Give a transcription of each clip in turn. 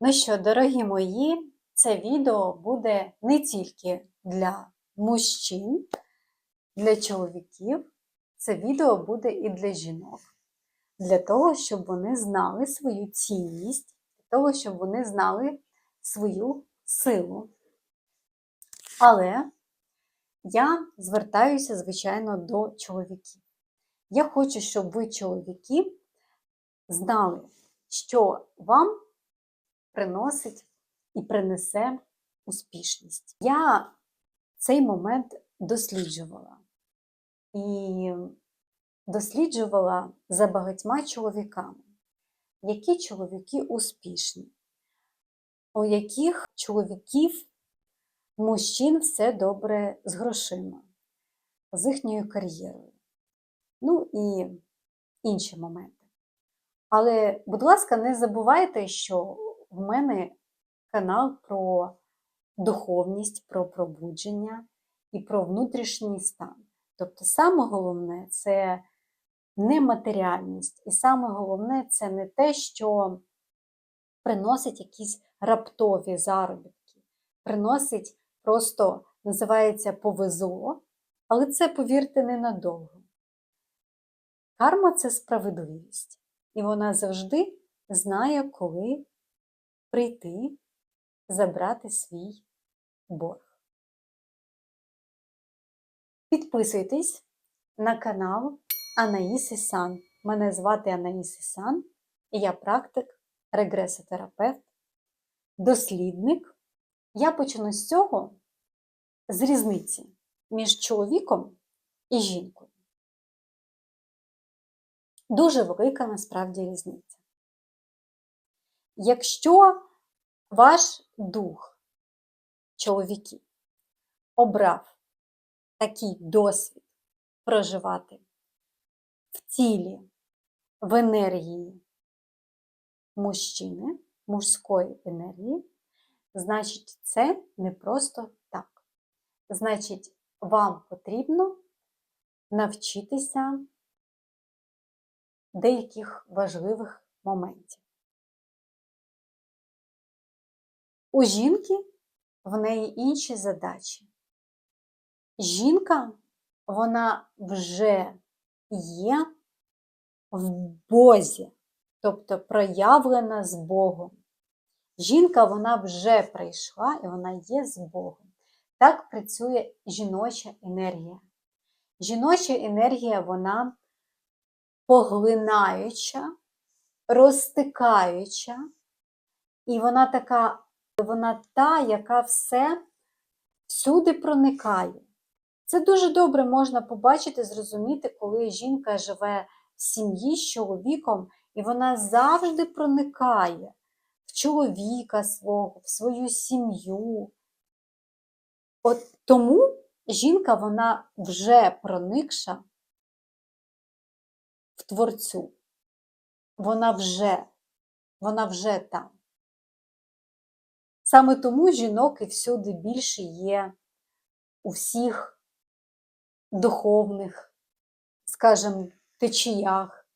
Ну що, дорогі мої, це відео буде не тільки для мужчин, для чоловіків, це відео буде і для жінок. Для того, щоб вони знали свою цінність, для того, щоб вони знали свою силу. Але я звертаюся, звичайно, до чоловіків. Я хочу, щоб ви, чоловіки, знали, що вам приносить і принесе успішність. Я цей момент досліджувала і досліджувала за багатьма чоловіками, які чоловіки успішні, у яких чоловіків, мужчин все добре з грошима, з їхньою кар'єрою. Ну і інші моменти. Але, будь ласка, не забувайте, що в мене канал про духовність, про пробудження і про внутрішній стан. Тобто, саме головне це не матеріальність, і саме головне це не те, що приносить якісь раптові заробітки, приносить просто, називається повезло, але це, повірте, ненадовго. Карма це справедливість, і вона завжди знає, коли прийти, забрати свій борг. Підписуйтесь на канал Анаїси Сан. Мене звати Анаїси Сан, і я практик, регресотерапевт, дослідник. Я почну з цього, з різниці між чоловіком і жінкою. Дуже велика насправді різниця. Якщо ваш дух, чоловіки, обрав такий досвід проживати в тілі, в енергії мужчини, мужської енергії, значить, це не просто так. Значить, вам потрібно навчитися деяких важливих моментів. У жінки в неї інші задачі. Жінка, вона вже є в Бозі, тобто проявлена з Богом. Жінка вона вже прийшла і вона є з Богом. Так працює жіноча енергія. Жіноча енергія, вона поглинаюча, розтикаюча, і вона така вона та, яка все всюди проникає. Це дуже добре можна побачити, зрозуміти, коли жінка живе в сім'ї з чоловіком, і вона завжди проникає в чоловіка свого, в свою сім'ю. От тому жінка вона вже проникша в творцю. Вона вже, вона вже там. Саме тому жінок і всюди більше є у всіх духовних, скажімо, течіях,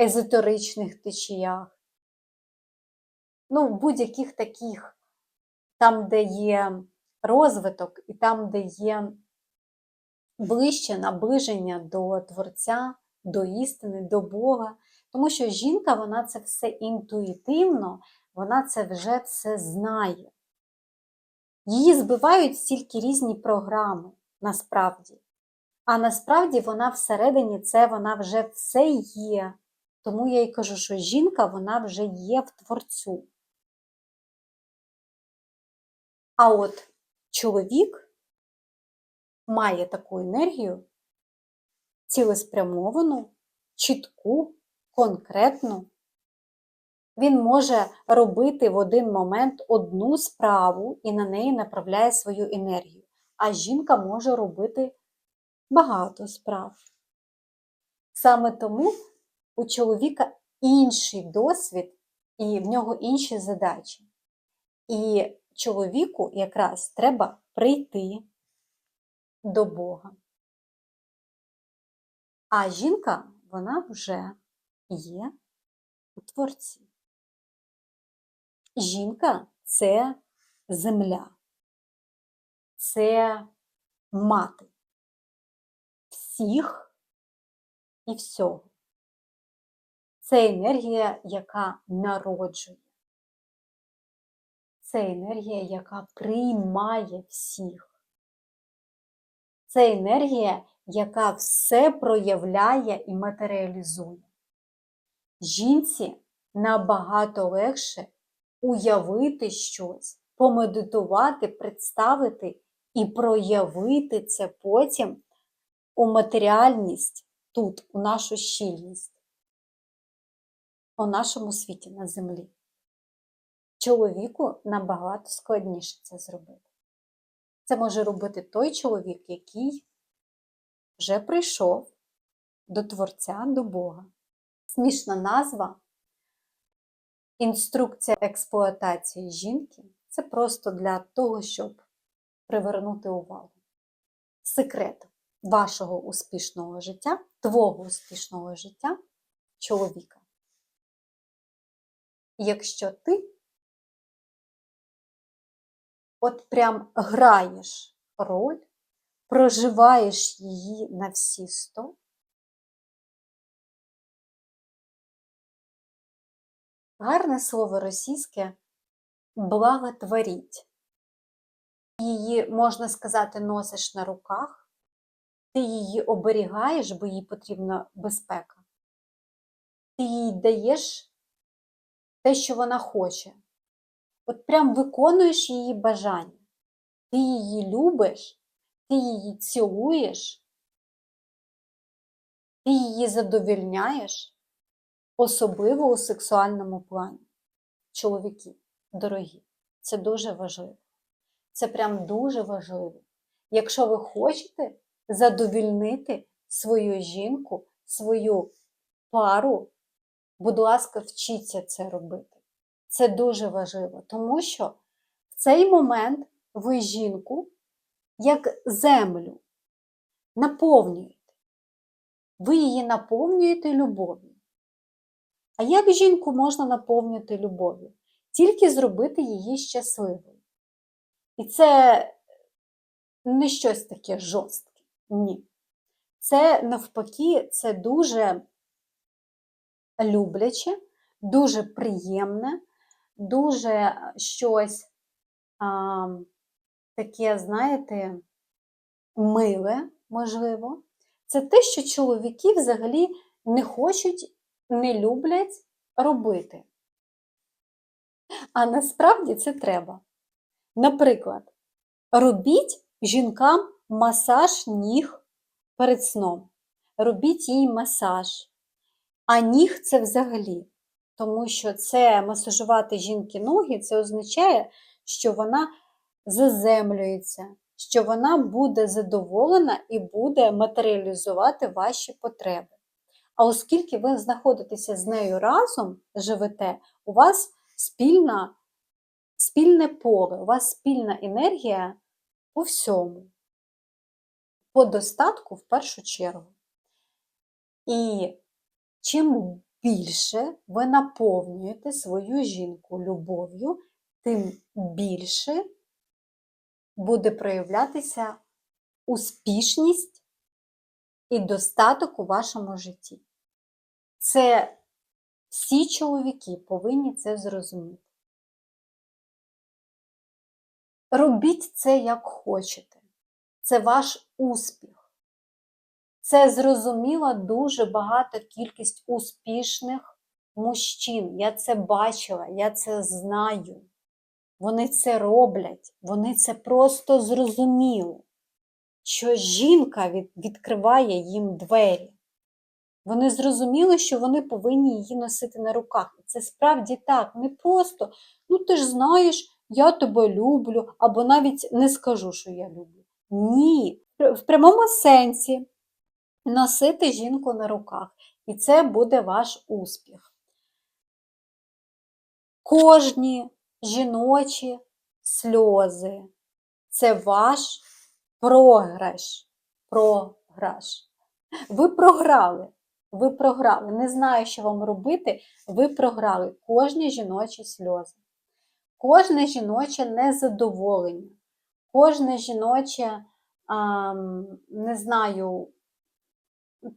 езотеричних течіях, ну, будь-яких таких, там, де є розвиток, і там, де є ближче наближення до Творця, до істини, до Бога. Тому що жінка, вона це все інтуїтивно вона це вже все знає. Її збивають стільки різні програми насправді. А насправді вона всередині це вона вже все є. Тому я й кажу, що жінка вона вже є в творцю. А от чоловік має таку енергію цілеспрямовану, чітку, конкретну, він може робити в один момент одну справу і на неї направляє свою енергію. А жінка може робити багато справ. Саме тому у чоловіка інший досвід і в нього інші задачі. І чоловіку якраз треба прийти до Бога. А жінка, вона вже є у творці. Жінка це земля, це мати всіх і всього. Це енергія, яка народжує. Це енергія, яка приймає всіх. Це енергія, яка все проявляє і матеріалізує. Жінці набагато легше уявити щось, помедитувати, представити і проявити це потім у матеріальність тут, у нашу щільність, у нашому світі на землі. Чоловіку набагато складніше це зробити. Це може робити той чоловік, який вже прийшов до Творця, до Бога. Смішна назва інструкція експлуатації жінки це просто для того, щоб привернути увагу. Секрет вашого успішного життя, твого успішного життя чоловіка. Якщо ти от прям граєш роль, проживаєш її на всі сто, гарне слово російське благотворіть. Її, можна сказати, носиш на руках, ти її оберігаєш, бо їй потрібна безпека. Ти їй даєш те, що вона хоче. От прям виконуєш її бажання. Ти її любиш, ти її цілуєш, ти її задовільняєш, особливо у сексуальному плані. Чоловіки, дорогі, це дуже важливо. Це прям дуже важливо. Якщо ви хочете задовільнити свою жінку, свою пару, будь ласка, вчіться це робити. Це дуже важливо, тому що в цей момент ви жінку, як землю, наповнюєте. Ви її наповнюєте любов'ю. А як жінку можна наповнювати любов'ю? Тільки зробити її щасливою. І це не щось таке жорстке. Ні. Це навпаки, це дуже любляче, дуже приємне, дуже щось а, таке, знаєте, миле, можливо. Це те, що чоловіки взагалі не хочуть, не люблять робити. А насправді це треба. Наприклад, робіть жінкам масаж ніг перед сном. Робіть їй масаж. А ніг це взагалі. Тому що це масажувати жінки ноги, це означає, що вона заземлюється, що вона буде задоволена і буде матеріалізувати ваші потреби. А оскільки ви знаходитеся з нею разом, живете, у вас спільна, спільне поле, у вас спільна енергія по всьому, по достатку в першу чергу. І чим більше ви наповнюєте свою жінку любов'ю, тим більше буде проявлятися успішність і достаток у вашому житті. Це всі чоловіки повинні це зрозуміти. Робіть це як хочете. Це ваш успіх. Це зрозуміла дуже багата кількість успішних мужчин. Я це бачила, я це знаю. Вони це роблять, вони це просто зрозуміли, що жінка від, відкриває їм двері. Вони зрозуміли, що вони повинні її носити на руках. І це справді так, не просто, ну ти ж знаєш, я тебе люблю, або навіть не скажу, що я люблю. Ні, в прямому сенсі носити жінку на руках. І це буде ваш успіх. Кожні жіночі сльози це ваш програш. Програш. Ви програли. Ви програли. Не знаю, що вам робити, ви програли кожні жіночі сльози. кожне жіноче незадоволення, кожне жіноче, ам, не знаю,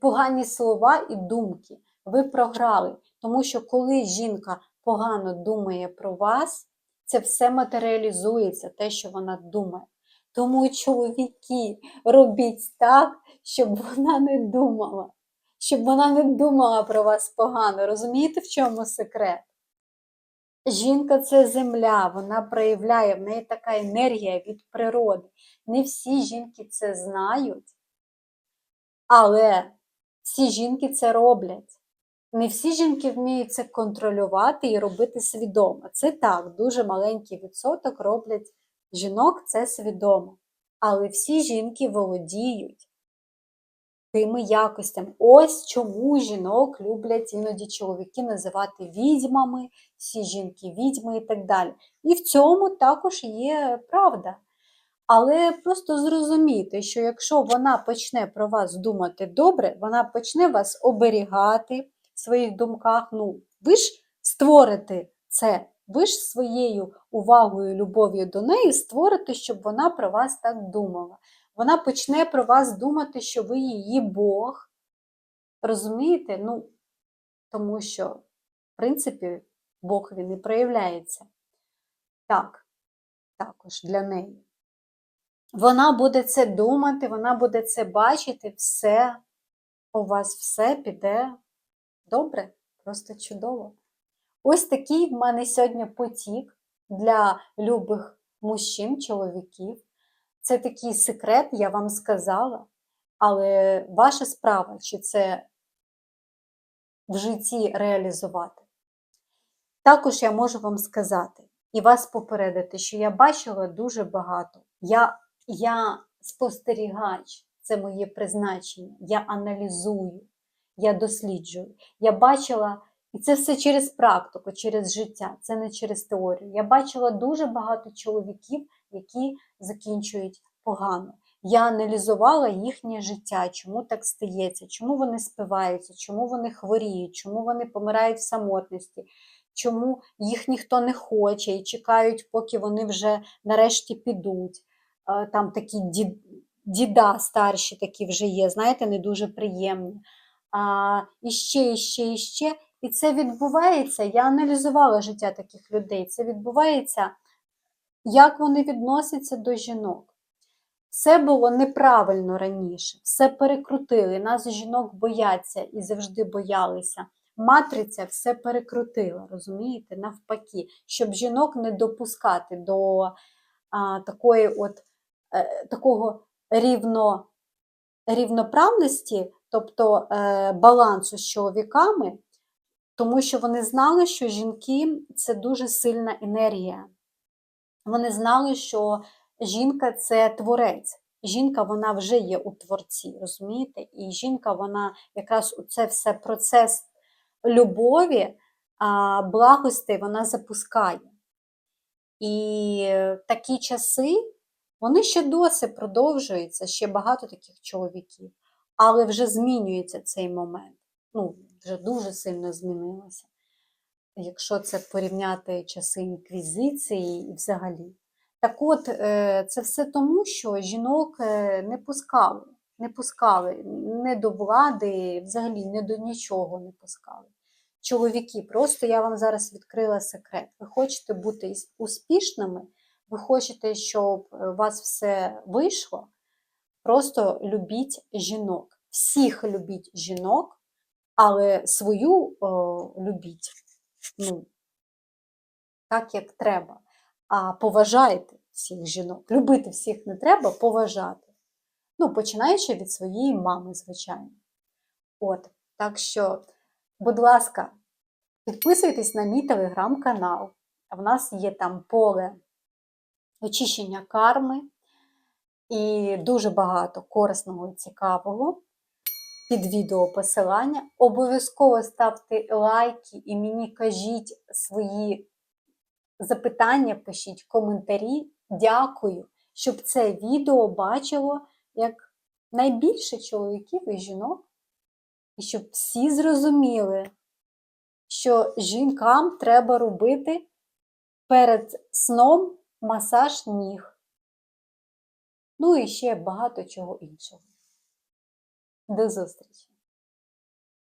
погані слова і думки. Ви програли. Тому що коли жінка погано думає про вас, це все матеріалізується, те, що вона думає. Тому, чоловіки, робіть так, щоб вона не думала. Щоб вона не думала про вас погано. Розумієте, в чому секрет? Жінка це земля, вона проявляє, в неї така енергія від природи. Не всі жінки це знають, але всі жінки це роблять. Не всі жінки вміють це контролювати і робити свідомо. Це так, дуже маленький відсоток роблять жінок це свідомо. Але всі жінки володіють тими якостями. Ось чому жінок люблять іноді чоловіки називати відьмами, всі жінки відьми і так далі. І в цьому також є правда. Але просто зрозумійте, що якщо вона почне про вас думати добре, вона почне вас оберігати в своїх думках. Ну, ви ж створите це, ви ж своєю увагою, любов'ю до неї створите, щоб вона про вас так думала. Вона почне про вас думати, що ви її Бог. Розумієте? Ну, тому що, в принципі, Бог він і проявляється. Так, також для неї. Вона буде це думати, вона буде це бачити, все, у вас все піде добре, просто чудово. Ось такий в мене сьогодні потік для любих мужчин, чоловіків. Це такий секрет, я вам сказала, але ваша справа, чи це в житті реалізувати. Також я можу вам сказати і вас попередити, що я бачила дуже багато. Я, я спостерігач, це моє призначення. Я аналізую, я досліджую. Я бачила, і це все через практику, через життя, це не через теорію. Я бачила дуже багато чоловіків, які закінчують погано. Я аналізувала їхнє життя, чому так стається, чому вони спиваються, чому вони хворіють, чому вони помирають в самотності, чому їх ніхто не хоче і чекають, поки вони вже нарешті підуть. Е, Там такі ді- діда старші такі вже є, знаєте, не дуже приємні. А, і ще, і ще, і ще. І це відбувається. Я аналізувала життя таких людей. Це відбувається, як вони відносяться до жінок. Все було неправильно раніше, все перекрутили. Нас жінок бояться і завжди боялися. Матриця все перекрутила, розумієте, навпаки, щоб жінок не допускати до а, такої от, е, такого рівно, рівноправності, тобто е, балансу з чоловіками, тому що вони знали, що жінки це дуже сильна енергія. Вони знали, що жінка це творець. Жінка вона вже є у творці, розумієте? І жінка, вона якраз у це все процес любові, а, благости вона запускає. І такі часи, вони ще досі продовжуються, ще багато таких чоловіків, але вже змінюється цей момент. Ну, вже дуже сильно змінилося. Якщо це порівняти часи інквізиції і взагалі. Так от, е, це все тому, що жінок е, не пускали, не пускали не до влади, взагалі не до нічого не пускали. Чоловіки, просто я вам зараз відкрила секрет. Ви хочете бути успішними, ви хочете, щоб е, у вас все вийшло. Просто любіть жінок. Всіх любіть жінок, але свою о, любіть ну, так, як треба. А поважайте всіх жінок. Любити всіх не треба, поважати. Ну, починаючи від своєї мами, звичайно. От, так що, будь ласка, підписуйтесь на мій телеграм-канал. В нас є там поле очищення карми і дуже багато корисного і цікавого. Під відео посилання. Обов'язково ставте лайки і мені кажіть свої запитання, пишіть коментарі. Дякую, щоб це відео бачило як найбільше чоловіків і жінок, і щоб всі зрозуміли, що жінкам треба робити перед сном масаж ніг. Ну і ще багато чого іншого. До зустрічі!